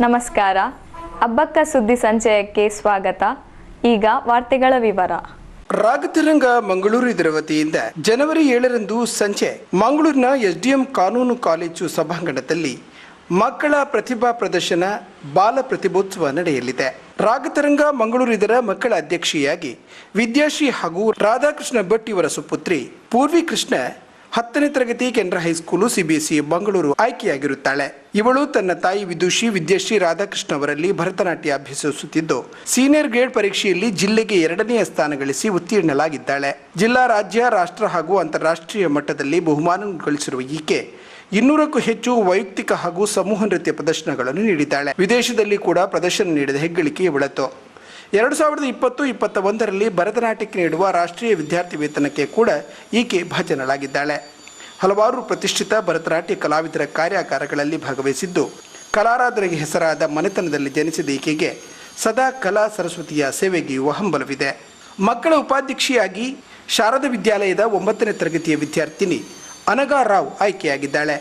ನಮಸ್ಕಾರ. ಅಬ್ಬಕ್ಕ ಸುದ್ದಿ ಸಂಚಯಕ್ಕೆ ಸ್ವಾಗತ. ಈಗ ವಾರ್ತೆಗಳ ವಿವರ. ರಾಗತಿರಂಗ ಮಂಗಳೂರು ಇದರ ವತಿಯಿಂದ ಜನವರಿ ಏಳರಂದು ಸಂಜೆ ಮಂಗಳೂರಿನ ಎಸ್ಡಿಎಂ ಕಾನೂನು ಕಾಲೇಜು ಸಭಾಂಗಣದಲ್ಲಿ ಮಕ್ಕಳ ಪ್ರತಿಭಾ ಪ್ರದರ್ಶನ, ಬಾಲ ಪ್ರತಿಭೋತ್ಸವ ನಡೆಯಲಿದೆ. ರಾಗತರಂಗ ಮಂಗಳೂರು ಇದರ ಮಕ್ಕಳ ಅಧ್ಯಕ್ಷೆಯಾಗಿ ವಿದ್ಯಾಶ್ರೀ ಹಾಗೂ ರಾಧಾಕೃಷ್ಣ ಭಟ್ ಇವರ ಸುಪುತ್ರಿ ಪೂರ್ವಿ ಕೃಷ್ಣ ಹತ್ತನೇ ತರಗತಿ Canara high school CBSE Bengaluru ಆಯ್ಕೆಯಾಗಿರುತ್ತಾಳೆ. ಇವಳು ತನ್ನ ತಾಯಿ ವಿದುಷಿ ವಿದ್ಯಾಶ್ರೀ ರಾಧಾಕೃಷ್ಣ ಅವರಲ್ಲಿ ಭರತನಾಟ್ಯ ಅಭ್ಯಸಿಸುತ್ತಿದ್ದು, ಸೀನಿಯರ್ ಗ್ರೇಡ್ ಪರೀಕ್ಷೆಯಲ್ಲಿ ಜಿಲ್ಲೆಗೆ ಎರಡನೆಯ ಸ್ಥಾನ ಗಳಿಸಿ ಉತ್ತೀರ್ಣಳಾಗಿದ್ದಾಳೆ. ಜಿಲ್ಲಾ ರಾಜ್ಯ, ರಾಷ್ಟ್ರ ಹಾಗೂ ಅಂತಾರಾಷ್ಟ್ರೀಯ ಮಟ್ಟದಲ್ಲಿ ಬಹುಮಾನ ಗಳಿಸಿರುವ ಈಕೆ ಇನ್ನೂರಕ್ಕೂ ಹೆಚ್ಚು ವೈಯಕ್ತಿಕ ಹಾಗೂ ಸಮೂಹ ನೃತ್ಯ ಪ್ರದರ್ಶನಗಳನ್ನು ನೀಡಿದ್ದಾಳೆ. ವಿದೇಶದಲ್ಲಿ ಕೂಡ ಪ್ರದರ್ಶನ ನೀಡಿದ ಹೆಗ್ಗಳಿಕೆ ಇವಳತ್ತು ಎರಡು ಸಾವಿರದ ಇಪ್ಪತ್ತು ಇಪ್ಪತ್ತ ಒಂದರಲ್ಲಿ ಭರತನಾಟ್ಯಕ್ಕೆ ನೀಡುವ ರಾಷ್ಟ್ರೀಯ ವಿದ್ಯಾರ್ಥಿ ವೇತನಕ್ಕೆ ಕೂಡ ಈಕೆ ಭಾಜನಳಾಗಿದ್ದಾಳೆ. ಹಲವಾರು ಪ್ರತಿಷ್ಠಿತ ಭರತನಾಟ್ಯ ಕಲಾವಿದರ ಕಾರ್ಯಾಗಾರಗಳಲ್ಲಿ ಭಾಗವಹಿಸಿದ್ದು, ಕಲಾರಾಧನೆಗೆ ಹೆಸರಾದ ಮನೆತನದಲ್ಲಿ ಜನಿಸಿದ ಈಕೆಗೆ ಸದಾ ಕಲಾ ಸರಸ್ವತಿಯ ಸೇವೆಗೆಯುವ ಹಂಬಲವಿದೆ. ಮಕ್ಕಳ ಉಪಾಧ್ಯಕ್ಷಿಯಾಗಿ ಶಾರದಾ ವಿದ್ಯಾಲಯದ ಒಂಬತ್ತನೇ ತರಗತಿಯ ವಿದ್ಯಾರ್ಥಿನಿ ಅನಗಾ ರಾವ್ ಆಯ್ಕೆಯಾಗಿದ್ದಾಳೆ.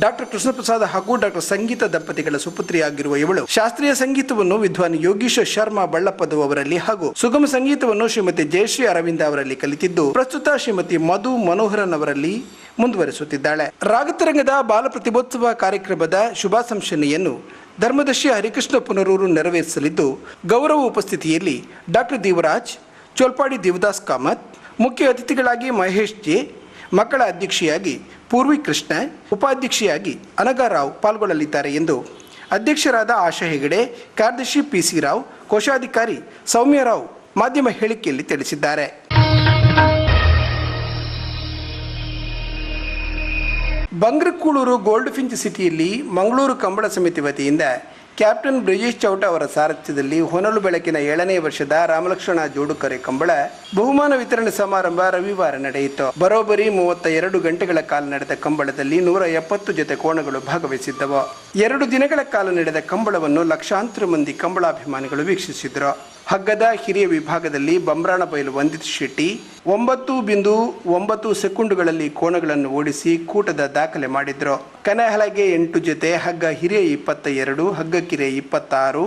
ಡಾಕ್ಟರ್ ಕೃಷ್ಣಪ್ರಸಾದ್ ಹಾಗೂ ಡಾಕ್ಟರ್ ಸಂಗೀತ ದಂಪತಿಗಳ ಸುಪುತ್ರಿಯಾಗಿರುವ ಇವಳು ಶಾಸ್ತ್ರೀಯ ಸಂಗೀತವನ್ನು ವಿದ್ವಾನ್ ಯೋಗೀಶ್ ಶರ್ಮಾ ಬಳ್ಳಪ್ಪದು ಅವರಲ್ಲಿ ಹಾಗೂ ಸುಗಮ ಸಂಗೀತವನ್ನು ಶ್ರೀಮತಿ ಜಯಶ್ರೀ ಅರವಿಂದ ಅವರಲ್ಲಿ ಕಲಿತಿದ್ದು, ಪ್ರಸ್ತುತ ಶ್ರೀಮತಿ ಮಧು ಮನೋಹರನ್ ಅವರಲ್ಲಿ ಮುಂದುವರಿಸುತ್ತಿದ್ದಾಳೆ. ರಾಗತರಂಗದ ಬಾಲ ಪ್ರತಿಭೋತ್ಸವ ಕಾರ್ಯಕ್ರಮದ ಶುಭಾಶಂಸನೆಯನ್ನು ಧರ್ಮದರ್ಶಿ ಹರಿಕೃಷ್ಣ ಪುನರೂರು ನೆರವೇರಿಸಲಿದ್ದು, ಗೌರವ ಉಪಸ್ಥಿತಿಯಲ್ಲಿ ಡಾಕ್ಟರ್ ದೇವರಾಜ್, ಚೋಲ್ಪಾಡಿ ದೇವದಾಸ್ ಕಾಮತ್, ಮುಖ್ಯ ಅತಿಥಿಗಳಾಗಿ ಮಹೇಶ್ ಜೆ ಮಕ್ಕಳ ಅಧ್ಯಕ್ಷೆಯಾಗಿ ಪೂರ್ವಿ ಕೃಷ್ಣ, ಉಪಾಧ್ಯಕ್ಷೆಯಾಗಿ ಅನಗಾರಾವ್ ಪಾಲ್ಗೊಳ್ಳಲಿದ್ದಾರೆ ಎಂದು ಅಧ್ಯಕ್ಷರಾದ ಆಶಾ ಹೆಗಡೆ, ಕಾರ್ಯದರ್ಶಿ ಪಿ ಸಿ ರಾವ್, ಕೋಶಾಧಿಕಾರಿ ಸೌಮ್ಯ ರಾವ್ ಮಾಧ್ಯಮ ಹೇಳಿಕೆಯಲ್ಲಿ ತಿಳಿಸಿದ್ದಾರೆ. ಬಂಗ್ರಕೂಳೂರು ಗೋಲ್ಡ್ ಫಿಂಚ್ ಸಿಟಿಯಲ್ಲಿ ಮಂಗಳೂರು ಕಂಬಳ ಸಮಿತಿ ವತಿಯಿಂದ ಕ್ಯಾಪ್ಟನ್ ಬ್ರಿಜೇಶ್ ಚೌಟ ಅವರ ಸಾರಥ್ಯದಲ್ಲಿ ಹೊನಲು ಬೆಳಕಿನ ಏಳನೇ ವರ್ಷದ ರಾಮಲಕ್ಷ್ಮಣ ಜೋಡುಕರೆ ಕಂಬಳ ಬಹುಮಾನ ವಿತರಣೆ ಸಮಾರಂಭ ರವಿವಾರ ನಡೆಯಿತು. ಬರೋಬರಿ ಮೂವತ್ತ ಎರಡು ಗಂಟೆಗಳ ಕಾಲ ನಡೆದ ಕಂಬಳದಲ್ಲಿ ನೂರ ಎಪ್ಪತ್ತು ಜೊತೆ ಕೋಣಗಳು ಭಾಗವಹಿಸಿದ್ದವು. ಎರಡು ದಿನಗಳ ಕಾಲ ನಡೆದ ಕಂಬಳವನ್ನು ಲಕ್ಷಾಂತರ ಮಂದಿ ಕಂಬಳಾಭಿಮಾನಿಗಳು ವೀಕ್ಷಿಸಿದ್ರು. ಹಗ್ಗದ ಹಿರಿಯ ವಿಭಾಗದಲ್ಲಿ ಬಂಬ್ರಾಣ ಬಯಲು ವಂದಿತ್ ಶೆಟ್ಟಿ, ಒಂಬತ್ತು ಬಿಂದು ಒಂಬತ್ತು ಸೆಕೆಂಡುಗಳಲ್ಲಿ ಕೋಣಗಳನ್ನು ಓಡಿಸಿ ಕೂಟದ ದಾಖಲೆ ಮಾಡಿದ್ರು. ಕನಹಲಗೆ ಎಂಟು ಜೊತೆ ಹಗ್ಗ ಹಿರಿಯ ಇಪ್ಪತ್ತ ಎರಡು ಹಗ್ಗ ಕಿರಿಯ ಇಪ್ಪತ್ತಾರು,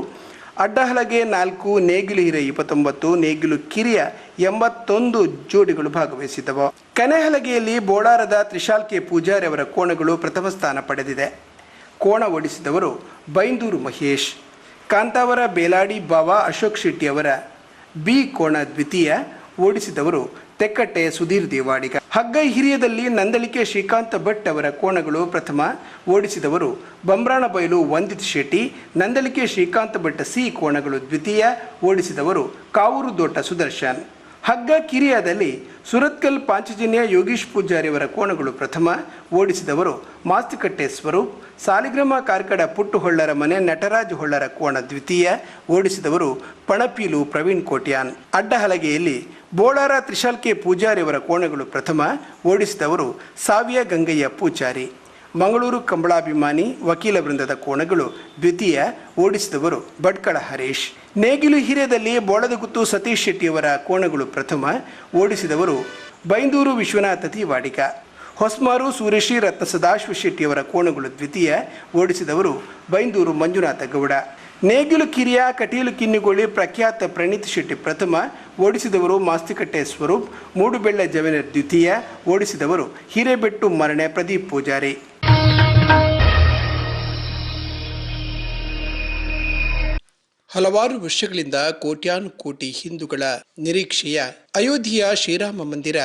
ಅಡ್ಡಹಲಗೆ ನಾಲ್ಕು, ನೇಗಿಲು ಹಿರಿಯ ಇಪ್ಪತ್ತೊಂಬತ್ತು, ನೇಗಿಲು ಕಿರಿಯ ಎಂಬತ್ತೊಂದು ಜೋಡಿಗಳು ಭಾಗವಹಿಸಿದವು. ಕನೆಹಲಗೆಯಲ್ಲಿ ಬೋಳಾರದ ತ್ರಿಶಾಲ್ ಕೆ ಪೂಜಾರಿ ಅವರ ಕೋಣಗಳು ಪ್ರಥಮ ಸ್ಥಾನ ಪಡೆದಿದೆ. ಕೋಣ ಓಡಿಸಿದವರು ಬೈಂದೂರು ಮಹೇಶ್. ಕಾಂತಾವರ ಬೇಲಾಡಿ ಬಾವಾ ಅಶೋಕ್ ಶೆಟ್ಟಿಯವರ ಬಿ ಕೋಣ ದ್ವಿತೀಯ ಓಡಿಸಿದವರು ತೆಕ್ಕಟ್ಟೆ ಸುಧೀರ್ ದೇವಾಡಿಗ. ಹಗ್ಗ ಹಿರಿಯದಲ್ಲಿ ನಂದಳಿಕೆ ಶ್ರೀಕಾಂತ ಭಟ್ ಅವರ ಕೋಣಗಳು ಪ್ರಥಮ ಓಡಿಸಿದವರು ಬಂಬ್ರಾಣ ಬಯಲು ವಂದಿತ್ ಶೆಟ್ಟಿ ನಂದಳಿಕೆ ಶ್ರೀಕಾಂತ ಭಟ್ ಸಿ ಕೋಣಗಳು ದ್ವಿತೀಯ ಓಡಿಸಿದವರು ಕಾವೂರು ದೋಟ ಸುದರ್ಶನ್. ಹಗ್ಗ ಕಿರಿಯಾದಲ್ಲಿ ಸುರತ್ಕಲ್ ಪಾಂಚಜನ್ಯ ಯೋಗೀಶ್ ಪೂಜಾರಿಯವರ ಕೋಣಗಳು ಪ್ರಥಮ, ಓಡಿಸಿದವರು ಮಾಸ್ತಿಕಟ್ಟೆ ಸ್ವರೂಪ್, ಸಾಲಿಗ್ರಾಮ ಕಾರ್ಕಡ ಪುಟ್ಟು ಹೊಳ್ಳರ ಮನೆ, ನಟರಾಜ್ ಹೊಳ್ಳರ ಕೋಣ ದ್ವಿತೀಯ, ಓಡಿಸಿದವರು ಪಣಪೀಲು ಪ್ರವೀಣ್ ಕೋಟ್ಯಾನ್. ಅಡ್ಡಹಲಗೆಯಲ್ಲಿ ಬೋಳಾರ ತ್ರಿಶಾಲ್ಕೆ ಪೂಜಾರಿಯವರ ಕೋಣಗಳು ಪ್ರಥಮ, ಓಡಿಸಿದವರು ಸಾವಿಯ ಗಂಗಯ್ಯ ಪೂಜಾರಿ. ಮಂಗಳೂರು ಕಂಬಳಾಭಿಮಾನಿ ವಕೀಲ ವೃಂದದ ಕೋಣಗಳು ದ್ವಿತೀಯ ಓಡಿಸಿದವರು ಭಟ್ಕಳ ಹರೀಶ್. ನೇಗಿಲು ಹಿರಿಯದಲ್ಲಿ ಬೋಳದಗುತ್ತು ಸತೀಶ್ ಶೆಟ್ಟಿಯವರ ಕೋಣಗಳು ಪ್ರಥಮ ಓಡಿಸಿದವರು ಬೈಂದೂರು ವಿಶ್ವನಾಥ ತಿವಾಡಿಗ. ಹೊಸ್ಮಾರು ಸೂರ್ಯಶ್ರೀ ರತ್ನ ಸದಾಶಿವ ಶೆಟ್ಟಿಯವರ ಕೋಣಗಳು ದ್ವಿತೀಯ ಓಡಿಸಿದವರು ಬೈಂದೂರು ಮಂಜುನಾಥ ಗೌಡ. ನೇಗಿಲು ಕಿರಿಯ, ಕಟೀಲು ಕಿನ್ನಿಗೋಳಿ ಪ್ರಖ್ಯಾತ ಪ್ರಣೀತ್ ಶೆಟ್ಟಿ ಪ್ರಥಮ ಓಡಿಸಿದವರು ಮಾಸ್ತಿಕಟ್ಟೆ ಸ್ವರೂಪ್. ಮೂಡುಬೆಳ್ಳೆ ಜವೆನರ್ ದ್ವಿತೀಯ ಓಡಿಸಿದವರು ಹಿರೇಬೆಟ್ಟು ಮರಣೆ ಪ್ರದೀಪ್ ಪೂಜಾರಿ. ಹಲವಾರು ವರ್ಷಗಳಿಂದ ಕೋಟ್ಯಾನು ಕೋಟಿ ಹಿಂದೂಗಳ ನಿರೀಕ್ಷೆಯ ಅಯೋಧ್ಯೆಯ ಶ್ರೀರಾಮ ಮಂದಿರ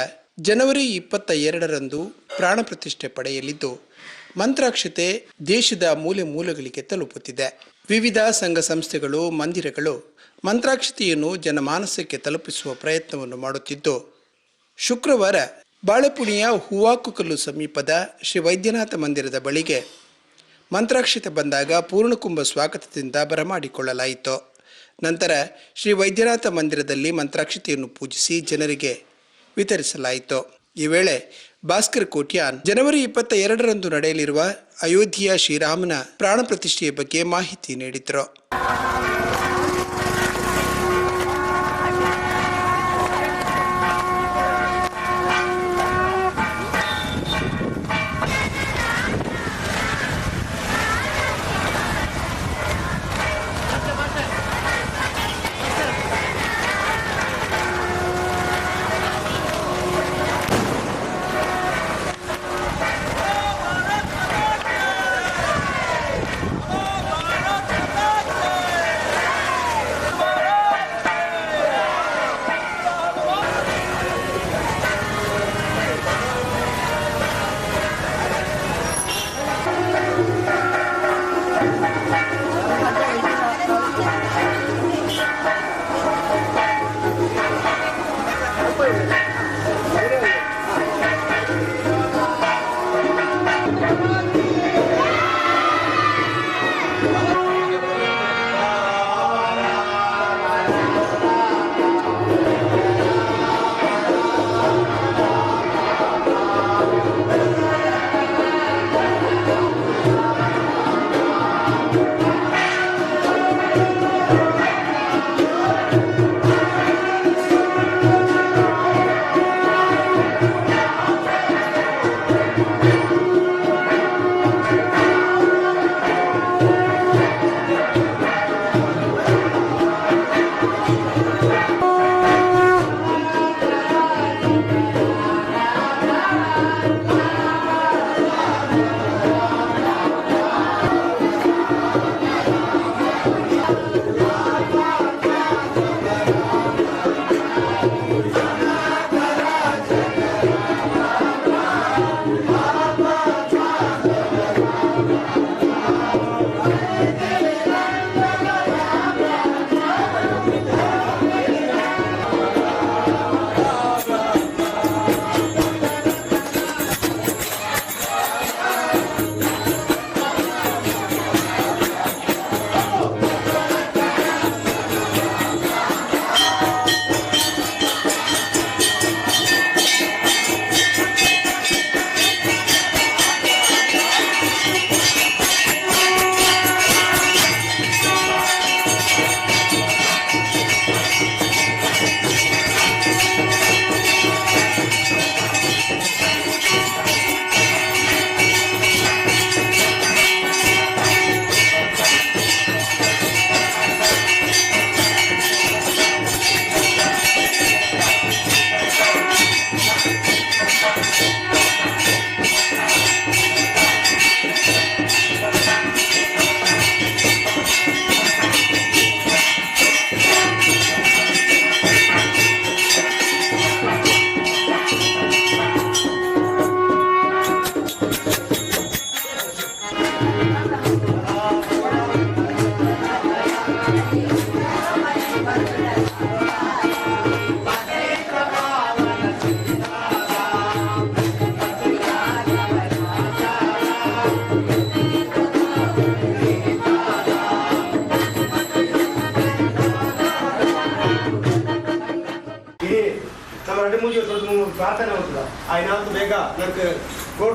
ಜನವರಿ ಇಪ್ಪತ್ತ ಎರಡರಂದು ಪ್ರಾಣ ಪ್ರತಿಷ್ಠೆ ಪಡೆಯಲಿದ್ದು, ಮಂತ್ರಾಕ್ಷತೆ ದೇಶದ ಮೂಲೆ ಮೂಲೆಗಳಿಗೆ ತಲುಪುತ್ತಿದೆ. ವಿವಿಧ ಸಂಘ ಸಂಸ್ಥೆಗಳು, ಮಂದಿರಗಳು ಮಂತ್ರಾಕ್ಷತೆಯನ್ನು ಜನಮಾನಸಕ್ಕೆ ತಲುಪಿಸುವ ಪ್ರಯತ್ನವನ್ನು ಮಾಡುತ್ತಿದ್ದು, ಶುಕ್ರವಾರ ಬಾಳೆಪುಣಿಯ ಹೂವಾಕುಕಲ್ಲು ಸಮೀಪದ ಶ್ರೀ ವೈದ್ಯನಾಥ ಮಂದಿರದ ಬಳಿಗೆ ಮಂತ್ರಾಕ್ಷತೆ ಬಂದಾಗ ಪೂರ್ಣಕುಂಭ ಸ್ವಾಗತದಿಂದ ಬರಮಾಡಿಕೊಳ್ಳಲಾಯಿತು. ನಂತರ ಶ್ರೀ ವೈದ್ಯನಾಥ ಮಂದಿರದಲ್ಲಿ ಮಂತ್ರಾಕ್ಷತೆಯನ್ನು ಪೂಜಿಸಿ ಜನರಿಗೆ ವಿತರಿಸಲಾಯಿತು. ಈ ವೇಳೆ ಭಾಸ್ಕರ್ ಕೋಟ್ಯಾನ್ ಜನವರಿ ಇಪ್ಪತ್ತ ಎರಡರಂದು ನಡೆಯಲಿರುವ ಅಯೋಧ್ಯೆಯ ಶ್ರೀರಾಮನ ಪ್ರಾಣ ಪ್ರತಿಷ್ಠೆಯ ಬಗ್ಗೆ ಮಾಹಿತಿ ನೀಡಿದರು.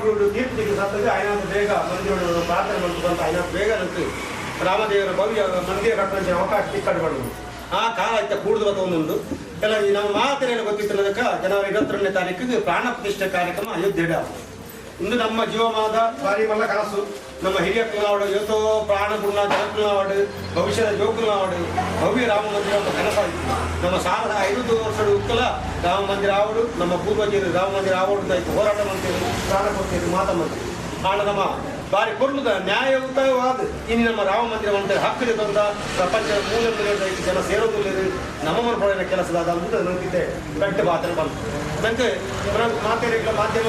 ಕೋರ್ಟ್ ತೀರ್ಪು ತೆಗೆದು అయినంత ಬೇಗ ಮಂದಿರಗಳು ಪ್ರಾರ್ಥನೆ ಮಾಡ್ಕೊಂಡು అయినంత ಬೇಗ ನನಗೆ ರಾಮದೇವರ ಭವ್ಯ ಮಂದಿರ ಕಟ್ಟುವಂತೆ ಅವಕಾಶ ತಿಕ್ಕಡಬಾರ್ದು ಆ ಕಾಲ ಆಯ್ತಾ ಕೂಡ್ದು ಬತ್ತ ಒಂದೊಂದು ಎಲ್ಲ ಈ ನಮ್ಮ ಮಾತರೆಲ್ಲ ಗೊತ್ತಿತ್ತಿಲ್ಲದಕ್ಕ ಜನವರಿ ಇಪ್ಪತ್ತೆರಡನೇ ತಾರೀಕಿಗೆ ಪ್ರಾಣ ಪ್ರತಿಷ್ಠೆ ಕಾರ್ಯಕ್ರಮ ಅಯೋಧ್ಯೆ ಇಂದು ನಮ್ಮ ಜೀವಮಾದ ಬಾರಿ ಮಲ್ಲ ಕನಸು ನಮ್ಮ ಹಿರಿಯ ಕುಲನಾಡು ಇವತ್ತೋ ಪ್ರಾಣ ಗುಣ ಜನಕುಲನಾಡು ಭವಿಷ್ಯದ ಜೋಕುಲನಾಡು ಭವ್ಯ ರಾಮ ಮಂದಿರ ಕನಸಾಯಿತು ನಮ್ಮ ಸಾವಿರದ ಐದು ವರ್ಷದ ಉಕ್ಕಲ ರಾಮ ಮಂದಿರ ಆವಡು ನಮ್ಮ ಪೂರ್ವಜರು ರಾಮ ಮಂದಿರ ಆವಡು ಆಯ್ತು ಹೋರಾಟ ಮಾಡ್ತೇವೆ ಪ್ರಾಣ ಕೊಡ್ತೇವೆ ಮಾತ ಮಾಡ್ತೀವಿ ಆಣ ನಮ್ಮ ಬಾರಿ ಕೊರ್ಲುದ ನ್ಯಾಯಯುತವಾದ ಇನ್ನು ನಮ್ಮ ರಾಮ ಮಂದಿರ ಮಂದಿರ ಹಕ್ಕದೆ ಬಂದ ಪ್ರಪಂಚದ ಮೂಲ ಇಷ್ಟು ಜನ ಸೇರೋದಿಲ್ಲ ನಮ್ಮ ಪಡೆಯ ಕೆಲಸದ ಅಂತ ನನಗೆ ಗಂಟೆ ಮಾತ್ರ ಬಂತು. ನಂತೆ ಮಾತೇರಿಗಳ ಮಾಧ್ಯಮ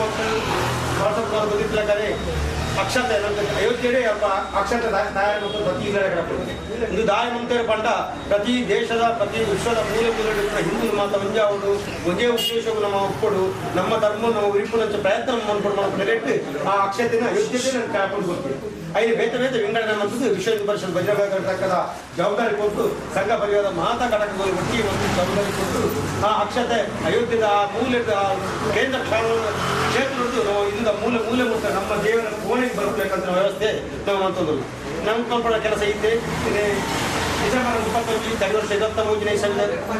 ವಾಟ್ಸಪ್ ಗೊತ್ತಿಲ್ಲಕರೆ ಅಕ್ಷತೆ ನನಗೆ ಅಯೋಧ್ಯೆಡೆ ಅಪ್ಪ ಅಕ್ಷತೆ ದಾಯ ಮತ್ತು ಪ್ರತಿ ಇದು ದಾಯ ಮಂತೇರು ಪಂಡ ಪ್ರತಿ ದೇಶದ, ಪ್ರತಿ ವಿಶ್ವದ ಮೂಲೆ ಮೂಲೆಗಳಿಂದ ಹಿಂದೂ ಮಾತ ಅವರು ಒಂದೇ ಉದ್ದೇಶವು ನಮ್ಮ ಒಪ್ಪಡು ನಮ್ಮ ಧರ್ಮ ನಮ್ಮ ಉರಿಪುನಂಚ ಪ್ರಯತ್ನ ಮಾಡ್ಕೊಂಡು ನಾವು ಆ ಅಕ್ಷತೆನ ಅಯೋಧ್ಯೆಗೆ ನಾನು ಕಾಯ್ಕೊಂಡು ಬರ್ತೀನಿ ಐದು ಬೇತ ಬೇತ ವಿಂಗಡಣೆ ಮಾಡ್ತದ್ದು ವಿಶ್ವ ಹಿಂದೂ ಪರಿಷತ್ ಬಜರಂಗದ ಜವಾಬ್ದಾರಿ ಕೊಟ್ಟು ಸಂಘ ಪರಿವಾರದ ಮಾತಾ ಘಟಕದಲ್ಲಿ ಒಟ್ಟಿಗೆ ಒಂದು ಜವಾಬ್ದಾರಿ ಕೊಟ್ಟು ಆ ಅಕ್ಷತೆ ಅಯೋಧ್ಯದ ಆ ಮೂಲದ ಕೇಂದ್ರ ಕ್ಷೇತ್ರದ್ದು ನಾವು ಇಂದ ಮೂಲೆ ಮೂಲೆ ಮುಟ್ಟ ನಮ್ಮ ದೇವರ ಕೋಣೆಗೆ ಬರಬೇಕಂತ ವ್ಯವಸ್ಥೆ ನಾವು ಅಂತಂದ್ರು ನಮ್ಮ ಕಂಪನ ಕೆಲಸ ಐತೆ. ಡಿಸೆಂಬರ್ ಇಪ್ಪತ್ತೊಂದು ಎರಡು ವರ್ಷ ಯೋಜನೆ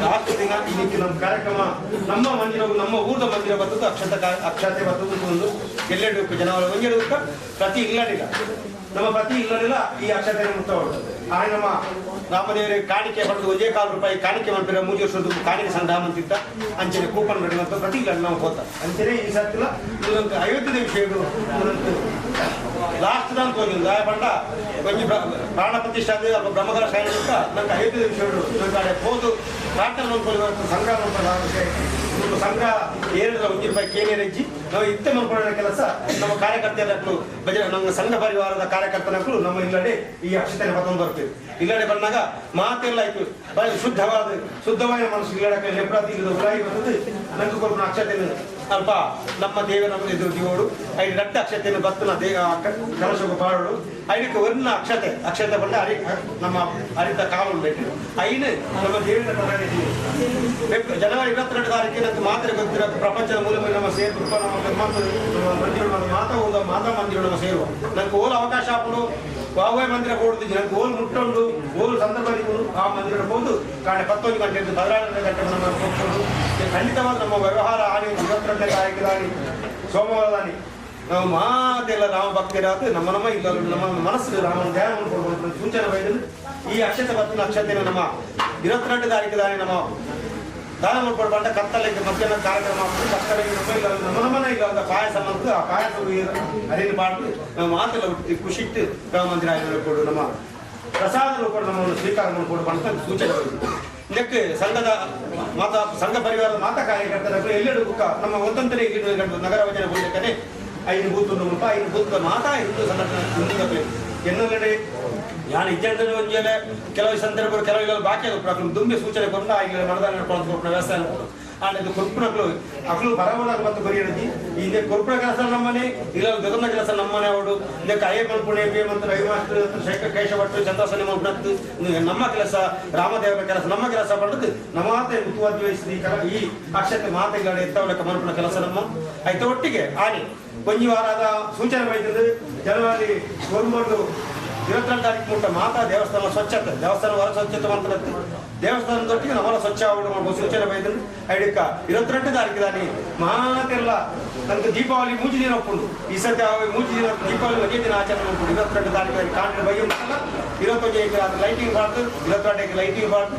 ಲಾಸ್ಟ್ ದಿನ ಇದಕ್ಕೆ ನಮ್ಮ ಕಾರ್ಯಕ್ರಮ, ನಮ್ಮ ಮಂದಿರ, ನಮ್ಮ ಊರದ ಮಂದಿರ ಬರ್ತದ್ದು ಅಕ್ಷತೆ ಅಕ್ಷತೆ ಬರ್ತದ್ದು ಒಂದು ಎಲ್ಲೆಡೆ ಜನವರ ಒಂಜೆಡು ಪ್ರತಿ ಇಲ್ಲಡಿಲ್ಲ ನಮ್ಮ ಪ್ರತಿ ಇಲ್ಲಡಿಲ್ಲ ಈ ಅಕ್ಷತೆಯನ್ನು ಮುಟ್ಟಬಹುದು ಆಗ ನಮ್ಮ ರಾಮದೇವರಿಗೆ ಕಾಣಿಕೆ ಪಡೆದು ಒಂದೇ ಕಾಲು ರೂಪಾಯಿ ಕಾಣಿಕೆ ಮಾಡ್ತಾರೆ ಮೂರು ಕಾಣಿಕೆ ಅಂತಿದ್ದ ಅಂಚನೆ ಕೂಪನ್ ಮತ್ತು ಪ್ರತಿ ಇಲ್ಲ ನಾವು ಹೋತ ಅಂಚನೆ ಈ ಸತ್ತಿಲ್ಲ ಇದೊಂದು ಐವತ್ತು ವಿಷಯಗಳು ಲಾಸ್ಟ್ ಅಂತ ಹೋಗಿದ್ದು ಗಾಯ ಪಂಡ ಕೊಂಚ ಪ್ರಾಣ ಪ್ರತಿಷ್ಠೆ ಆದ್ರೆ ಅಲ್ಪ ಬ್ರಹ್ಮಗಳ ಸೈನಿಕ ನಂಗೆ ಐವತ್ತು ವಿಷಯಗಳು ಕಡೆ ಹೋದು, ಪ್ರಾರ್ಥನೆ ಮಾಡ್ಕೊಳ್ಳಿ ಸಂಗ್ರಹ ಮಾಡ್ಕೊಳ್ಳಿ ಸಂಗ್ರಹ ಏನಿಲ್ಲ ಒಂದು ರೂಪಾಯಿ ಕೇನೆ ರಜ್ಜಿ ನಾವು ಇತ್ತೆ ಮಾಡ್ಕೊಳ್ಳೋ ಕೆಲಸ. ನಮ್ಮ ಕಾರ್ಯಕರ್ತೆಯರು ಭಜ ನಮ್ಮ ಸಂಘ ಪರಿವಾರದ ಕಾರ್ಯಕರ್ತನಕ್ಕೂ ನಮ್ಮ ಇಲ್ಲಡೆ ಈ ಅಕ್ಷತೆಯನ್ನು ಬತ್ತೊಂದು ಬರ್ತೀವಿ ಇಲ್ಲಡೆ ಬಂದಾಗ ಮಾತೆಲ್ಲ ಆಯ್ತು. ಬಹಳ ಶುದ್ಧವಾದ ಶುದ್ಧವಾದ ಮನಸ್ಸು. ಇಲ್ಲಡೆ ಹೆಬ್ರಾತಿ ಇಲ್ಲದ ಉಲಾಯಿ ಬರ್ತದೆ ನಂಗೆ ಕೊಡ್ಕೊಂಡು ಅಕ್ಷತೆಯನ್ನು ಅಲ್ಪ ನಮ್ಮ ದೇವರ ಇದು ಜೀವೋಡು ಐದು ರಕ್ತ ಅಕ್ಷತೆಯನ್ನು ಬತ್ತನ ದೇ ಕಲಶಕ್ಕೆ ಪಾಡೋಡು ಐದಕ್ಕೆ ವರ್ಣ ಅಕ್ಷತೆ ಅಕ್ಷತೆ ಬಂದ ಅರಿ ನಮ್ಮ ಅರಿತ ಕಾಲು ಬೇಕು ಐನು ನಮ್ಮ ದೇವರ ಕನ್ನಡ ಜನವರಿ ಇಪ್ಪತ್ತೆರಡು ತಾರೀಕಿಗೆ ನಂಗೆ ಮಾತ್ರ ಗೊತ್ತಿರೋ ಪ್ರಪಂಚದ ಮೂಲ ಮೇಲೆ ನಮ್ಮ ಸೇರು ನಮ್ಮ ಮಾತು ನಮ್ಮ ಮಂದಿರ ನಮ್ಮ ಮಾತಾ ಹೋದ ಮಾತಾ ಮಂದಿರ ನಮ್ಮ ಸೇರುವ ನಂಗೆ ಓಲ್ ಅವಕಾಶ ಹಾಕೊಂಡು ವಾವೇ ಮಂದಿರ ಕೊಡುದು ನಂಗೆ ಓಲ್ ಮುಟ್ಟೊಂಡು ಓಲ್ ಸಂದರ್ಭ ಆ ಮಂದಿರ ಹೋದು ಕಾಣೆ ಪತ್ತೊಂದು ಗಂಟೆ ಹದಿನಾರನೇ ಗಂಟೆ ನಮ್ಮ ಹೋಗ್ಕೊಂಡು ಖಂಡಿತವಾದ ನಮ್ಮ ವ್ಯವಹಾರ ಹಾನಿ ಇವತ್ತೆರಡನೇ ತಾರೀಕು ದಾನಿ ಸೋಮವಾರ ದಾನಿ ನಾವು ಮಾತೆಲ್ಲ ರಾಮ ಭಕ್ತರಾದ ನಮ್ಮ ನಮ್ಮ ಇಲ್ಲ ನಮ್ಮ ಮನಸ್ಸು ರಾಮನ ಧ್ಯಾನ ಮಾಡ್ಕೊಂಡು ಸೂಚನೆ ಬೈದಲ್ಲಿ ಈ ಅಕ್ಷತೆ ಬತ್ತಿನ ಅಕ್ಷತೆಯನ್ನು ನಮ್ಮ ಇಪ್ಪತ್ತೆರಡು ತಾರೀಕು ದಾನಿ ನಮ್ಮ ದಾನ ಮಾಡ್ಕೊಂಡು ಬಂದ ಕತ್ತಲೆಗೆ ಮಧ್ಯಾಹ್ನ ಕಾರ್ಯಕ್ರಮ ಮಾಡ್ಕೊಂಡು ಕತ್ತಲೆಗೆ ನಮ್ಮ ಇಲ್ಲ ನಮ್ಮ ನಮ್ಮನೆ ಇಲ್ಲ ಅಂತ ಪಾಯಸ ಮಾಡ್ತು ಆ ಪಾಯಸ ಅರಿನ ಪಾಡ್ದು ನಾವು ಮಾತೆಲ್ಲ ಹುಟ್ಟಿ ಖುಷಿಟ್ಟು ರಾಮ ಮಂದಿರ ಆಗಿ ಕೊಡು ನಮ್ಮ ಪ್ರಸಾದ ಕೂಡ ನಮ್ಮನ್ನು ಸ್ವೀಕಾರ ಮಾಡಿಕೊಂಡು ಬಂದ ಸೂಚನೆ ಬೈದು ಇದಕ್ಕೆ ಸಂಘದ ಮಾತ, ಸಂಘ ಪರಿವಾರದ ಮಾತಾ ಕಾರ್ಯಕರ್ತರ ಎಲ್ಲೆಡು ಬುಕ್ಕ, ನಮ್ಮ ಒಂದೊಂದನೇ ನಗರ ವಚನ ಬುಡಕನೆ ಐದು ಬೂತ್ ರೂಪಾಯಿ ಐದು ಬೂತ್ ಮಾತಾ ಹಿಂದೂ ಸಂಘಟನೆ ಮುಂದಿನ ಎನ್ನೆಲ್ಲೆಡೆ ಯಾನ್ ಇಜ್ಜಂಡನ ಒಂದೇ ಕೆಲವು ಸಂದರ್ಭಗಳು, ಕೆಲವು ಬಾಕಿ ಆಗುತ್ತೆ ದುಂಬಿ ಸೂಚನೆ ಕೊಂಡ ಇಲ್ಲಿ ಮನದ ನಡ್ಕೊಂಡು ವ್ಯವಸ್ಥೆ ಆಂಡ್ ಕೊರ್ಪುರಗಳು ಅಕ್ಲು ಬರವನಾಗ ಮತ್ತು ಬರೀರದಿ ಈಗ ಕೊರ್ಪುರ ಕೆಲಸ ನಮ್ಮನೆ, ಇಲ್ಲ ಗಗನ ಕೆಲಸ ನಮ್ಮನೆ ಅವಳು ಇದಕ್ಕೆ ಅಯ್ಯ ಮಲ್ಪುಣೆ ಬಿ ಮತ್ತು ರವಿಮಾಸ್ತ್ರ ಶೇಖರ್ ಕೇಶಭಟ್ಟು ಚಂದ್ರಸನಿ ಮಲ್ಪನತ್ತು ನಮ್ಮ ಕೆಲಸ, ರಾಮದೇವರ ಕೆಲಸ, ನಮ್ಮ ಕೆಲಸ ಪಡೆದು ನಮಾತೆ ಮುತುವಾದಿ ವಹಿಸಿದ ಈ ಈ ಅಕ್ಷತೆ ಮಾತೆಗಳ ಎತ್ತವಲಕ ಮಲ್ಪನ ಕೆಲಸ ನಮ್ಮ. ಆಯ್ತು, ಒಟ್ಟಿಗೆ ಆನೆ. ಕೊಂಜಿ ವಾರದ ಸೂಚನೆ ಬೈತದೆ ಜನವರಿ ಗೋಲ್ಮಂಡು ಇಪ್ಪತ್ತೆರಡು ತಾರೀಕು ಮುಟ್ಟ ಮಾತಾ ದೇವಸ್ಥಾನ ಸ್ವಚ್ಛತೆ, ದೇವಸ್ಥಾನ ಹೊರ ಸ್ವಚ್ಛತೆ ಮಾಡ್ತಾರೆ ದೇವಸ್ಥಾನದೊಟ್ಟಿಗೆ ನಮ್ಮ ಸ್ವಚ್ಛ ಮಾಡ್ಬೋದು ಸೂಚನೆ ಬೈದ್ರು ಐಡಿಕ ಇಪ್ಪತ್ತೆರಡು ತಾರೀಕು ದಾನಿ ಮಾತೆಲ್ಲ ನನಗೆ ದೀಪಾವಳಿ ಮೂಜಿ ದಿನ ಒಪ್ಪುಂಡು ಈ ಸತಿ ಮೂಜಿ ದಿನ ದೀಪಾವಳಿ ಬಗ್ಗೆ ದಿನ ಆಚರಣೆ ಮಾಡ್ಕೊಂಡು ಇಪ್ಪತ್ತೆರಡು ತಾರೀಕು ಕಾಂಟ್ರೆ ಬೈ ಇರತ್ತೊಂದು ಇವತ್ತೊಂದು ಅದು ಲೈಟಿಂಗ್ ಬಾರ್ದು ಇಪ್ಪತ್ತೆರಡಕ್ಕೆ ಲೈಟಿಂಗ್ ಬಾರ್ದು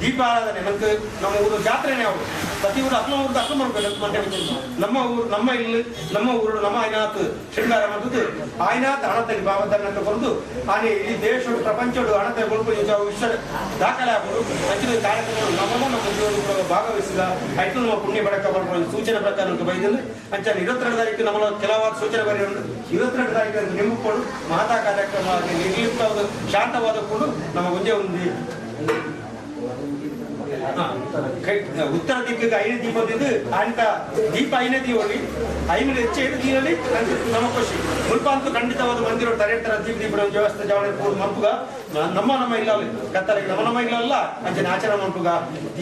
ದೀಪ ಆರಾಧನೆ ನಮ್ಗೆ ನಮ್ಮ ಊರು ಜಾತ್ರೆನೇ ಅವರು ಪ್ರತಿ ಊರು ಅಕ್ಲ ಊರು ಅಕ್ಲ ಮಾಡ್ಬೇಕು ಬಿಟ್ಟು ನಮ್ಮ ಊರು ನಮ್ಮ ಇಲ್ಲಿ, ನಮ್ಮ ಊರು, ನಮ್ಮ ಆಯ್ನಾಥ್ ಶೃಂಗಾರ ಮಾಡುದು ಆಯ್ನಾಥ್ ಹಣದಲ್ಲಿ ಭಾವದನ್ನ ಬರುದು ಆನೆ ಈ ದೇಶ ಪ್ರಪಂಚ ಬಳ್ಕು ನಿಜ ವಿಶ್ವ ದಾಖಲೆ ಆಗ್ಬೋದು. ಹೆಚ್ಚಿನ ಕಾರ್ಯಕ್ರಮಗಳು ನಮ್ಮ ನಮ್ಮ ಜೀವನ ಭಾಗವಹಿಸಿದ ಆಯ್ತು ನಮ್ಮ ಪುಣ್ಯ ಬಡಕ ಬರ್ಬೋದು ಸೂಚನೆ ಪ್ರಕಾರ ಅಂತ ಬೈದಲ್ಲಿ ಅಂಚ ಇಪ್ಪತ್ತೆರಡು ತಾರೀಕು ನಮ್ಮ ಕೆಲವಾದ ಸೂಚನೆ ಬರೆಯೋದು ಇಪ್ಪತ್ತೆರಡು ತಾರೀಕು ನಿಂಬುಕೊಂಡು ಮಾತಾ ಕಾರ್ಯಕ್ರಮ ನಿರ್ಲಿಪ್ತವಾದ, ಶಾಂತವಾದ ಕೂಡ. ನಮ್ಮ ಒಂದೇ ಒಂದು ಉತ್ತರ ದಿಕ್ಕಿಗೆ ಐದು ದೀಪದಿಂದ ಅಂತ ದೀಪ ಐನೇ ದೀವಳಿ ಐನೂರು ಹೆಚ್ಚು ಐದು ದೀನಲ್ಲಿ ನಮ್ಮ ಖುಷಿ ಮುಲ್ಪ ಅಂತೂ ಖಂಡಿತವಾದ ಮಂದಿರ ತರೇತರ ದೀಪ ದೀಪ ವ್ಯವಸ್ಥೆ ಜವಳಿ ಪೂರ್ಣ ಮಂಪುಗ. ನಮ್ಮ ನಮ್ಮ ಇಲ್ಲ ಕತ್ತಲಿಗೆ ನಮ್ಮ ನಮ್ಮ ಇಲ್ಲ ಅಲ್ಲ ಅಂಚಿನ ಆಚರಣೆ ಮಂಪುಗ.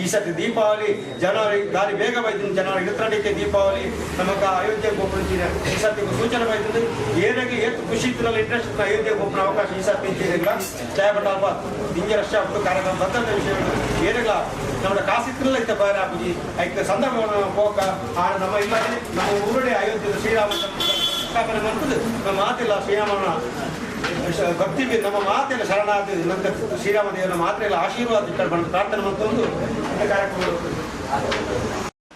ಈ ಸತಿ ದೀಪಾವಳಿ, ಜನವರಿ ಗಾಳಿ ಬೇಗ ಬೈದಿನ ಜನವರಿ ಇತ್ರಡಿಕೆ ದೀಪಾವಳಿ, ನಮಗ ಅಯೋಧ್ಯೆ ಗೋಪುರ ಈ ಸತಿ ಸೂಚನೆ ಬೈದಿದ್ದು ಏನಾಗಿ ಏತು ಖುಷಿ ಇತ್ತಿನಲ್ಲಿ ಇಂಟ್ರೆಸ್ಟ್ ಅಯೋಧ್ಯೆ ಗೋಪುರ ಅವಕಾಶ ಈ ಸತಿ ಅಲ್ಪ ಹಿಂಗೆ ರಶ ಆಗ್ಬಿಟ್ಟು ಕಾರ್ಯಕ್ರಮ ಬಂದಂಥ ವಿಷಯಗಳು. ಏನಿಲ್ಲ ನಮ್ಮ ಕಾಸಿತ್ರಲ್ಲ ಇತ್ತ ಆಪುಜಿ ಸಂದರ್ಭವನ್ನು ಸಂದರ್ಭ ಹೋಗ ಆ ನಮ್ಮ ಇಲ್ಲದೆ ನಮ್ಮ ಊರಡೆ ಅಯೋಧ್ಯೆ ಶ್ರೀರಾಮ ಸ್ಥಾಪನೆ ಮಾಡ್ತದೆ. ನಮ್ಮ ಮಾತಿಲ್ಲ ಶ್ರೀರಾಮನ ಭಕ್ತಿಗೆ ನಮ್ಮ ಮಾತೆಲ್ಲ ಶರಣಾದ ನಂತರ ಶ್ರೀರಾಮ ದೇವರ ಮಾತೆಲ್ಲ ಆಶೀರ್ವಾದ ಇಟ್ಕೊಂಡು ಪ್ರಾರ್ಥನೆ ಈ ಕಾರ್ಯಕ್ರಮ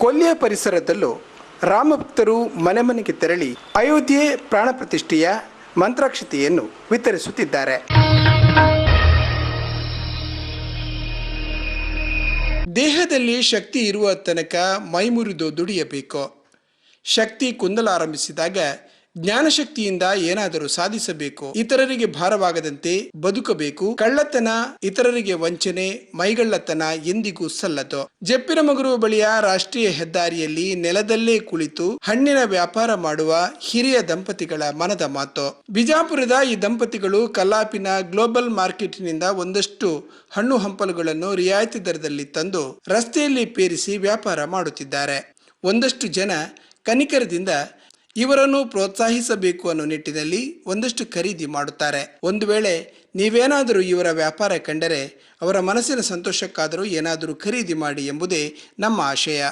ಕೊಲ್ಲಿಯ ಪರಿಸರದಲ್ಲೂ ರಾಮಭಕ್ತರು ಮನೆ ಮನೆಗೆ ತೆರಳಿ ಅಯೋಧ್ಯೆ ಪ್ರಾಣ ಪ್ರತಿಷ್ಠೆಯ ಮಂತ್ರಾಕ್ಷತೆಯನ್ನು ವಿತರಿಸುತ್ತಿದ್ದಾರೆ. ದೇಹದಲ್ಲಿ ಶಕ್ತಿ ಇರುವ ತನಕ ಮೈಮುರಿದು ದುಡಿಯಬೇಕು. ಶಕ್ತಿ ಕುಂದಲಾರಂಭಿಸಿದಾಗ ಜ್ಞಾನಶಕ್ತಿಯಿಂದ ಏನಾದರೂ ಸಾಧಿಸಬೇಕು, ಇತರರಿಗೆ ಭಾರವಾಗದಂತೆ ಬದುಕಬೇಕು, ಕಳ್ಳತನ ಇತರರಿಗೆ ವಂಚನೆ, ಮೈಗಳ್ಳತನ ಎಂದಿಗೂ ಸಲ್ಲದು. ಜಪ್ಪಿನ ಮಗರು ಬಳಿಯ ರಾಷ್ಟ್ರೀಯ ಹೆದ್ದಾರಿಯಲ್ಲಿ ನೆಲದಲ್ಲೇ ಕುಳಿತು ಹಣ್ಣಿನ ವ್ಯಾಪಾರ ಮಾಡುವ ಹಿರಿಯ ದಂಪತಿಗಳ ಮನದ ಮಾತು. ಬಿಜಾಪುರದ ಈ ದಂಪತಿಗಳು ಕಲ್ಲಾಪಿನ ಗ್ಲೋಬಲ್ ಮಾರ್ಕೆಟ್ನಿಂದ ಒಂದಷ್ಟು ಹಣ್ಣು ಹಂಪಲುಗಳನ್ನು ರಿಯಾಯಿತಿ ದರದಲ್ಲಿ ತಂದು ರಸ್ತೆಯಲ್ಲಿ ಪೇರಿಸಿ ವ್ಯಾಪಾರ ಮಾಡುತ್ತಿದ್ದಾರೆ. ಒಂದಷ್ಟು ಜನ ಕನಿಕರದಿಂದ ಇವರನ್ನು ಪ್ರೋತ್ಸಾಹಿಸಬೇಕು ಅನ್ನೋ ನಿಟ್ಟಿನಲ್ಲಿ ಒಂದಷ್ಟು ಖರೀದಿ ಮಾಡುತ್ತಾರೆ. ಒಂದು ವೇಳೆ ನೀವೇನಾದರೂ ಇವರ ವ್ಯಾಪಾರ ಕಂಡರೆ ಅವರ ಮನಸ್ಸಿನ ಸಂತೋಷಕ್ಕಾದರೂ ಏನಾದರೂ ಖರೀದಿ ಮಾಡಿ ಎಂಬುದೇ ನಮ್ಮ ಆಶಯ.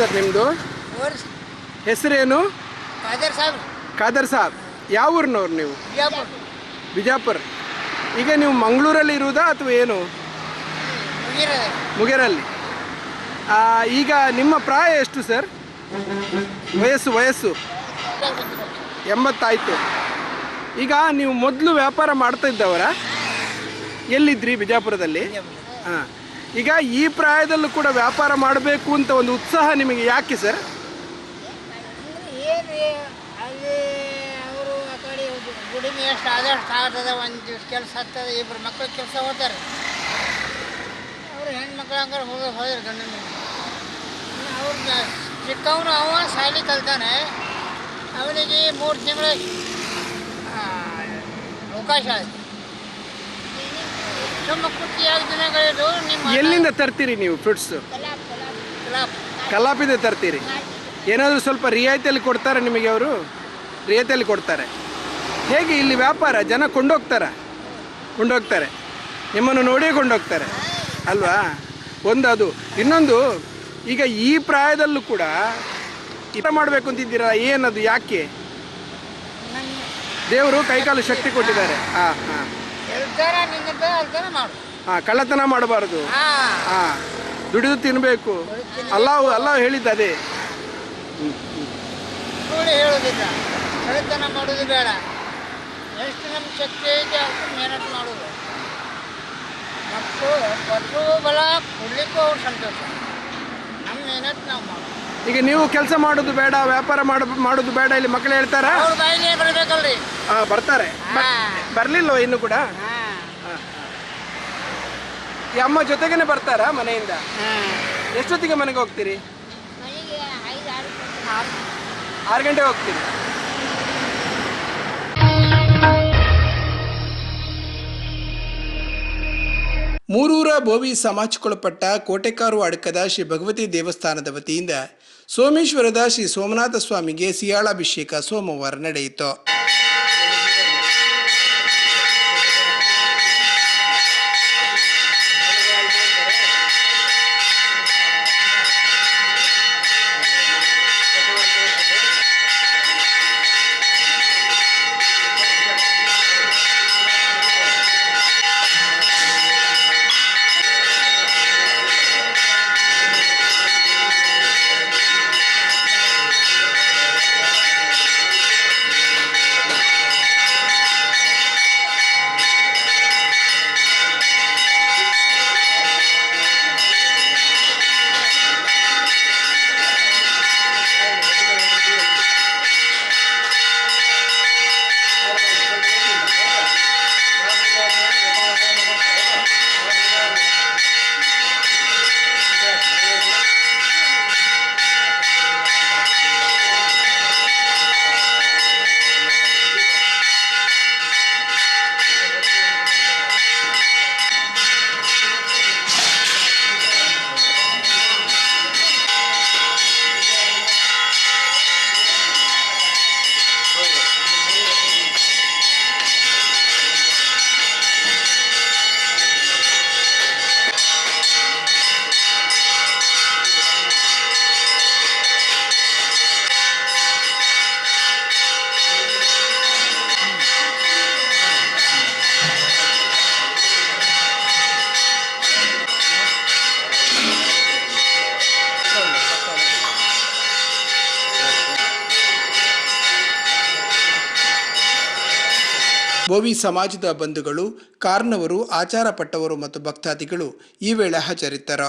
ಸರ್ ನಿಮ್ಮದು ಹೆಸರೇನು? ಖಾದರ್ ಸಾಬ್. ಯಾವ ಊರ್ನವ್ರು ನೀವು? ಬಿಜಾಪುರ್. ಈಗ ನೀವು ಮಂಗಳೂರಲ್ಲಿ ಇರುವುದಾ ಅಥವಾ ಏನು? ಮುಗೇರಲ್ಲಿ. ಈಗ ನಿಮ್ಮ ಪ್ರಾಯ ಎಷ್ಟು ಸರ್? ವಯಸ್ಸು ವಯಸ್ಸು? ಎಂಬತ್ತಾಯಿತು. ಈಗ ನೀವು ಮೊದಲು ವ್ಯಾಪಾರ ಮಾಡ್ತಾ ಇದ್ದವರ? ಎಲ್ಲಿದ್ರಿ ಬಿಜಾಪುರದಲ್ಲಿ? ಹಾಂ. ಈಗ ಈ ಪ್ರಾಯದಲ್ಲೂ ಕೂಡ ವ್ಯಾಪಾರ ಮಾಡಬೇಕು ಅಂತ ಒಂದು ಉತ್ಸಾಹ ನಿಮಗೆ ಯಾಕೆ ಸರ್? ಏನು ಅಲ್ಲಿ ಅವರು ಆ ಕಡೆ ಗುಡಿಮೆ ಎಷ್ಟು ಆದಷ್ಟು ಆಗ್ತದೆ, ಒಂದು ದಿವ್ಸ ಕೆಲಸ ಆಗ್ತದೆ ಇಬ್ಬರು ಮಕ್ಕಳು ಕೆಲಸ ಹೋಗ್ತಾರೆ. ಅವರು ಹೆಣ್ಮಕ್ಳು ಹಂಗಾರೆ ಹೋಗ, ಹೋದ್ರೆ ಗಂಡನ ಅವ್ರು ಚಿಕ್ಕವನು ಅವ, ಶಾಲಿ ಕಲ್ತಾನೆ. ಅವನಿಗೆ ಮೂರು ತಿಂಗಳ ಅವಕಾಶ ಆಯ್ತು ನಿಮ್ಮ ಎಲ್ಲಿಂದ ತರ್ತೀರಿ ನೀವು ಫ್ರೂಟ್ಸ್ ಕಲಾಪ್ ಕಲಾಪಿಂದ ತರ್ತೀರಿ. ಏನಾದರೂ ಸ್ವಲ್ಪ ರಿಯಾಯಿತಿಯಲ್ಲಿ ಕೊಡ್ತಾರೆ ನಿಮಗೆ ಅವರು? ರಿಯಾಯಿತಿಯಲ್ಲಿ ಕೊಡ್ತಾರೆ. ಹೇಗೆ ಇಲ್ಲಿ ವ್ಯಾಪಾರ? ಜನ ಕೊಂಡೋಗ್ತಾರ? ಕೊಂಡೋಗ್ತಾರೆ. ನಿಮ್ಮನ್ನು ನೋಡಿಯೇ ಕೊಂಡೋಗ್ತಾರೆ. ಅಲ್ವಾ? ಒಂದು ಅದು. ಇನ್ನೊಂದು ಈಗ ಈ ಪ್ರಾಯದಲ್ಲೂ ಕೂಡ ಇತ ಮಾಡಬೇಕು ಅಂತಿದ್ದೀರಾ? ಏನದು? ಯಾಕೆ? ದೇವರು ಕೈಕಾಲು ಶಕ್ತಿ ಕೊಟ್ಟಿದ್ದಾರೆ. ಹಾಂ ಹಾಂ ಎಲ್ತಾರ ನಿಂತ ಅಲ್ತಾರ ಮಾಡು. ಹಾಂ ಕಳ್ಳತನ ಮಾಡಬಾರದು. ಹಾ. ಹಾಂ ದುಡಿದು ತಿನ್ನಬೇಕು ಅಲ್ಲಾವು ಅಲ್ಲ ಹೇಳಿದ್ದು ಅದೇ. ಸುಳ್ಳು ಹೇಳೋದಿಲ್ಲ. ಕಳ್ಳತನ ಮಾಡೋದು ಬೇಡ. ಎಷ್ಟು ನಮ್ಮ ಶಕ್ತಿ ಐತೆ ಅಷ್ಟು ಮೆಹನತ್ ಮಾಡೋದು ಮತ್ತು ಕೊಟ್ಟರು ಬಲ ಕೊಡ್ಲಿಕ್ಕೂ ಅವ್ರು ಸಂತೋಷ. ನಮ್ಮ ಮೆಹನತ್ ನಾವು ಮಾಡೋದು. ಈಗ ನೀವು ಕೆಲಸ ಮಾಡೋದು ಬೇಡ ವ್ಯಾಪಾರ ಮಾಡ ಮಾಡೋದು ಬೇಡ ಇಲ್ಲಿ ಮಕ್ಕಳು ಹೇಳ್ತಾರಾ? ಹಾ ಬಾಯಿಗೆ ಬರಬೇಕಲ್ರಿ. ಬರ್ತಾರೆ. ಬರ್ಲಿಲ್ಲ ಬರ್ಲಿಲ್ವ ಇನ್ನು ಕೂಡ? ಈ ಅಮ್ಮ ಜೊತೆಗೇನೆ ಬರ್ತಾರ ಮನೆಯಿಂದ? ಹಾಂ. ಎಷ್ಟೊತ್ತಿಗೆ ಮನೆಗೆ ಹೋಗ್ತೀರಿ? ಆರು ಗಂಟೆಗೆ ಹೋಗ್ತೀರಿ. ಮೂರೂರ ಬೋವಿ ಸಮಾಜಕ್ಕೊಳಪಟ್ಟ ಕೋಟೆಕಾರು ಅಡಕದ ಶ್ರೀ ಭಗವತಿ ದೇವಸ್ಥಾನದ ವತಿಯಿಂದ ಸೋಮೇಶ್ವರದ ಶ್ರೀ ಸೋಮನಾಥ ಸ್ವಾಮಿಗೆ ಸಿಯಾಳಾಭಿಷೇಕ ಸೋಮವಾರ ನಡೆಯಿತು. ಬೋವಿ ಸಮಾಜದ ಬಂಧುಗಳು ಕಾರ್ನವರು ಆಚಾರ ಪಟ್ಟವರು ಮತ್ತು ಭಕ್ತಾದಿಗಳು ಈ ವೇಳೆ ಹಾಜರಿದ್ದರು.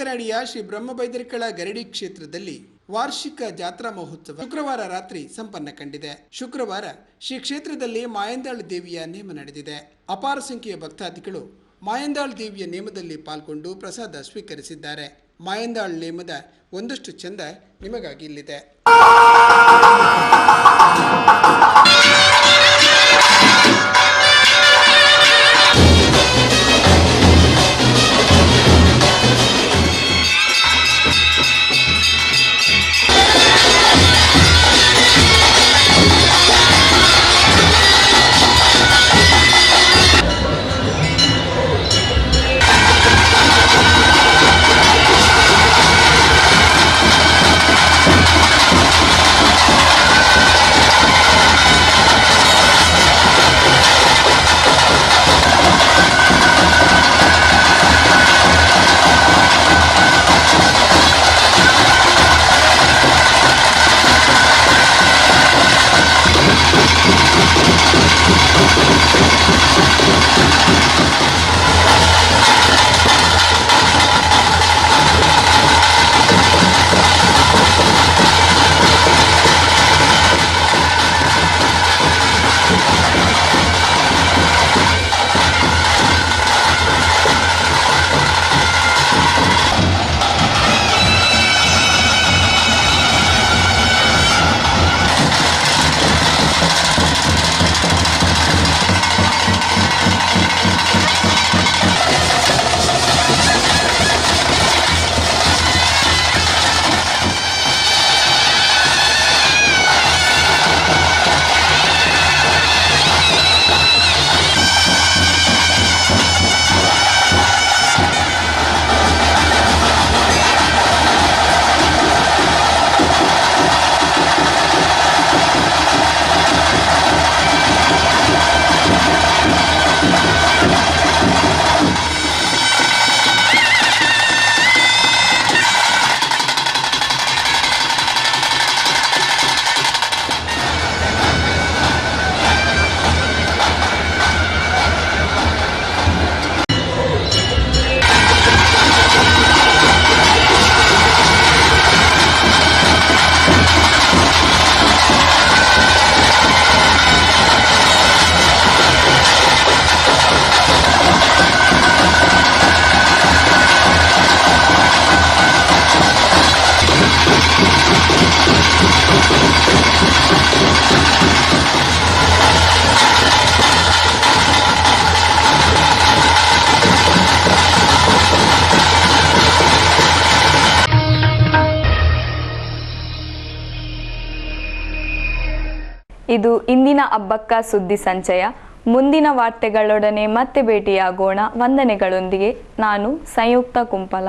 ಕಂಕನಾಡಿಯ ಶ್ರೀ ಬ್ರಹ್ಮಬೈದರಿಕಳ ಗರಡಿ ಕ್ಷೇತ್ರದಲ್ಲಿ ವಾರ್ಷಿಕ ಜಾತ್ರಾ ಮಹೋತ್ಸವ ಶುಕ್ರವಾರ ರಾತ್ರಿ ಸಂಪನ್ನ ಕಂಡಿದೆ. ಶುಕ್ರವಾರ ಶ್ರೀ ಕ್ಷೇತ್ರದಲ್ಲಿ ಮಾಯಂದಾಳ್ ದೇವಿಯ ನೇಮ ನಡೆದಿದೆ. ಅಪಾರ ಸಂಖ್ಯೆಯ ಭಕ್ತಾದಿಗಳು ಮಾಯಂದಾಳ್ ದೇವಿಯ ನೇಮದಲ್ಲಿ ಪಾಲ್ಗೊಂಡು ಪ್ರಸಾದ ಸ್ವೀಕರಿಸಿದ್ದಾರೆ. ಮಾಯಂದಾಳ್ ನೇಮದ ಒಂದಷ್ಟು ಚಂದ ನಿಮಗಾಗಿ ಇಲ್ಲಿದೆ. ಹಬ್ಬಕ್ಕ ಸುದ್ದಿ ಸಂಚಯ. ಮುಂದಿನ ವಾರ್ತೆಗಳೊಡನೆ ಮತ್ತೆ ಭೇಟಿಯಾಗೋಣ. ವಂದನೆಗಳೊಂದಿಗೆ ನಾನು ಸಂಯುಕ್ತ ಕುಂಪಲ.